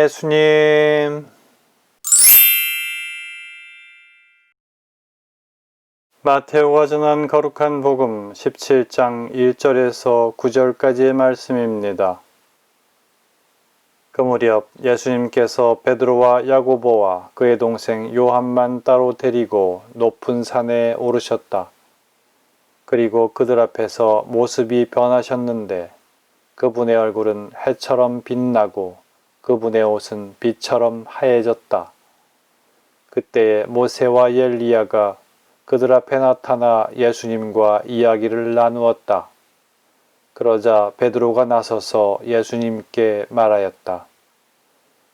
예수님. 마태오가 전한 거룩한 복음 17장 1절에서 9절까지의 말씀입니다. 그 무렵 예수님께서 베드로와 야고보와 그의 동생 요한만 따로 데리고 높은 산에 오르셨다. 그리고 그들 앞에서 모습이 변하셨는데 그분의 얼굴은 해처럼 빛나고 그분의 옷은 빛처럼 하얘졌다. 그때에 모세와 엘리야가 그들 앞에 나타나 예수님과 이야기를 나누었다. 그러자 베드로가 나서서 예수님께 말하였다.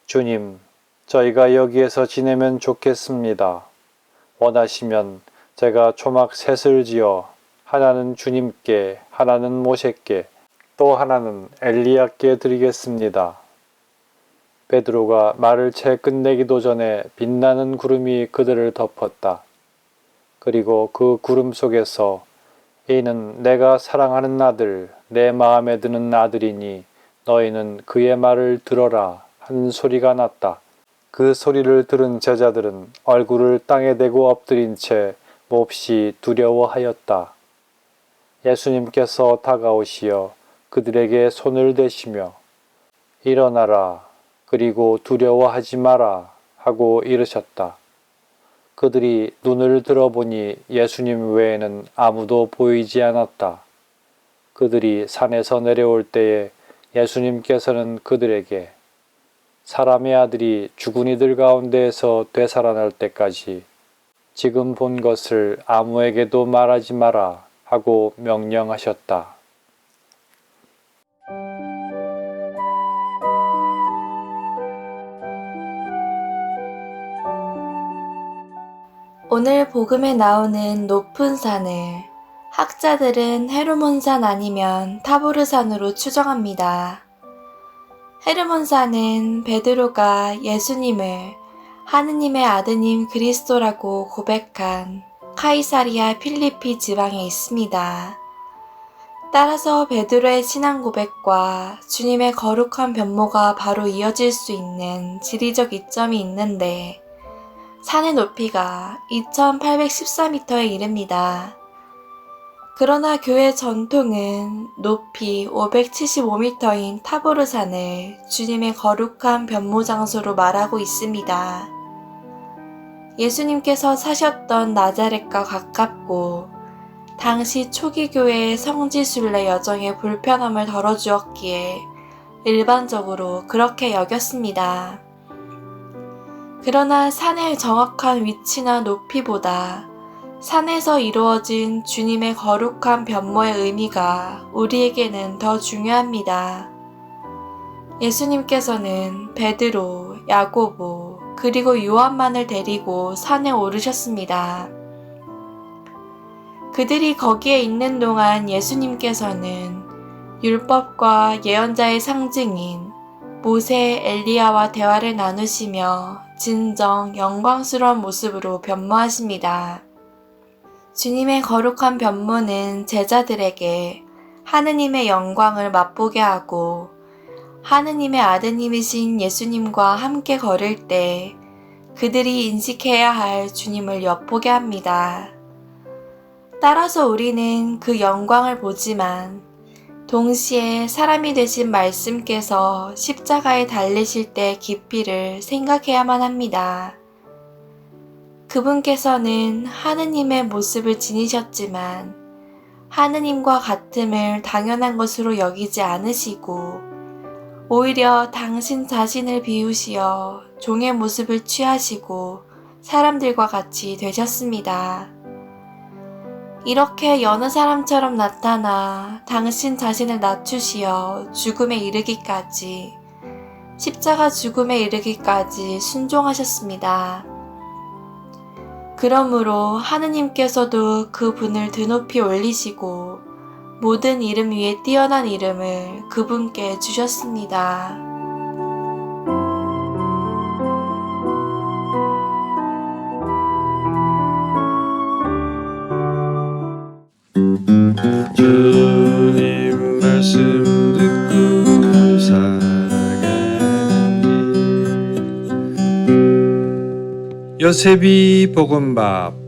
주님, 저희가 여기에서 지내면 좋겠습니다. 원하시면 제가 초막 셋을 지어 하나는 주님께, 하나는 모세께, 또 하나는 엘리야께 드리겠습니다. 베드로가 말을 채 끝내기도 전에 빛나는 구름이 그들을 덮었다. 그리고 그 구름 속에서 이는 내가 사랑하는 아들, 내 마음에 드는 아들이니 너희는 그의 말을 들어라 한 소리가 났다. 그 소리를 들은 제자들은 얼굴을 땅에 대고 엎드린 채 몹시 두려워하였다. 예수님께서 다가오시어 그들에게 손을 대시며 일어나라 그리고 두려워하지 마라 하고 이르셨다. 그들이 눈을 들어보니 예수님 외에는 아무도 보이지 않았다. 그들이 산에서 내려올 때에 예수님께서는 그들에게 사람의 아들이 죽은 이들 가운데에서 되살아날 때까지 지금 본 것을 아무에게도 말하지 마라 하고 명령하셨다. 오늘 복음에 나오는 높은 산을 학자들은 헤르몬산 아니면 타보르산으로 추정합니다. 헤르몬산은 베드로가 예수님을 하느님의 아드님 그리스도라고 고백한 카이사리아 필리피 지방에 있습니다. 따라서 베드로의 신앙 고백과 주님의 거룩한 변모가 바로 이어질 수 있는 지리적 이점이 있는데 산의 높이가 2814m에 이릅니다. 그러나 교회 전통은 높이 575m인 타보르산을 주님의 거룩한 변모 장소로 말하고 있습니다. 예수님께서 사셨던 나자렛과 가깝고 당시 초기 교회의 성지순례 여정의 불편함을 덜어주었기에 일반적으로 그렇게 여겼습니다. 그러나 산의 정확한 위치나 높이보다 산에서 이루어진 주님의 거룩한 변모의 의미가 우리에게는 더 중요합니다. 예수님께서는 베드로, 야고보, 그리고 요한만을 데리고 산에 오르셨습니다. 그들이 거기에 있는 동안 예수님께서는 율법과 예언자의 상징인 모세, 엘리야와 대화를 나누시며 진정 영광스러운 모습으로 변모하십니다. 주님의 거룩한 변모는 제자들에게 하느님의 영광을 맛보게 하고 하느님의 아드님이신 예수님과 함께 걸을 때 그들이 인식해야 할 주님을 엿보게 합니다. 따라서 우리는 그 영광을 보지만 동시에 사람이 되신 말씀께서 십자가에 달리실 때 깊이를 생각해야만 합니다. 그분께서는 하느님의 모습을 지니셨지만 하느님과 같음을 당연한 것으로 여기지 않으시고 오히려 당신 자신을 비우시어 종의 모습을 취하시고 사람들과 같이 되셨습니다. 이렇게 여느 사람처럼 나타나 당신 자신을 낮추시어 죽음에 이르기까지 십자가 죽음에 이르기까지 순종하셨습니다. 그러므로 하느님께서도 그 분을 드높이 올리시고 모든 이름 위에 뛰어난 이름을 그분께 주셨습니다. 주님 말씀 듣고 살아가는 길. 요셉이 볶음밥